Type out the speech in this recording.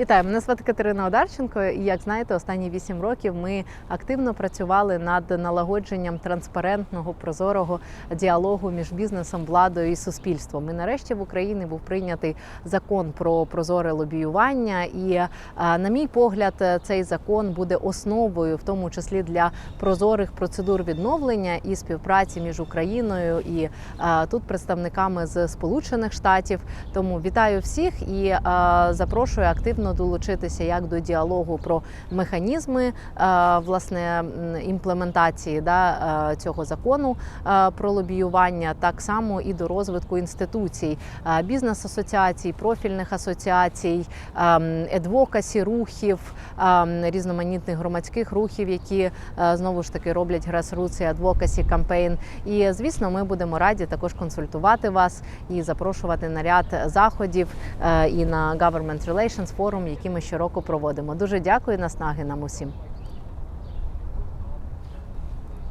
Вітаю, мене звати Катерина Одарченко. І як знаєте, останні вісім років ми активно працювали над налагодженням транспарентного прозорого діалогу між бізнесом, владою і суспільством. І нарешті в Україні був прийнятий закон про прозоре лобіювання. І е, на мій погляд, цей закон буде основою, в тому числі для прозорих процедур відновлення і співпраці між Україною і е, тут представниками з Сполучених Штатів. Тому вітаю всіх і е, запрошую активно долучитися як до діалогу про механізми е, власне імплементації да, е, цього закону е, про лобіювання, так само і до розвитку інституцій, бізнес-асоціацій, профільних асоціацій, ем, едвокасі рухів, ем, різноманітних громадських рухів, які знову ж таки роблять grassroots і адвокасі кампейн. І звісно, ми будемо раді також консультувати вас і запрошувати на ряд заходів і на Government Relations Forum, які ми щороку проводимо. Дуже дякую наснаги нам усім.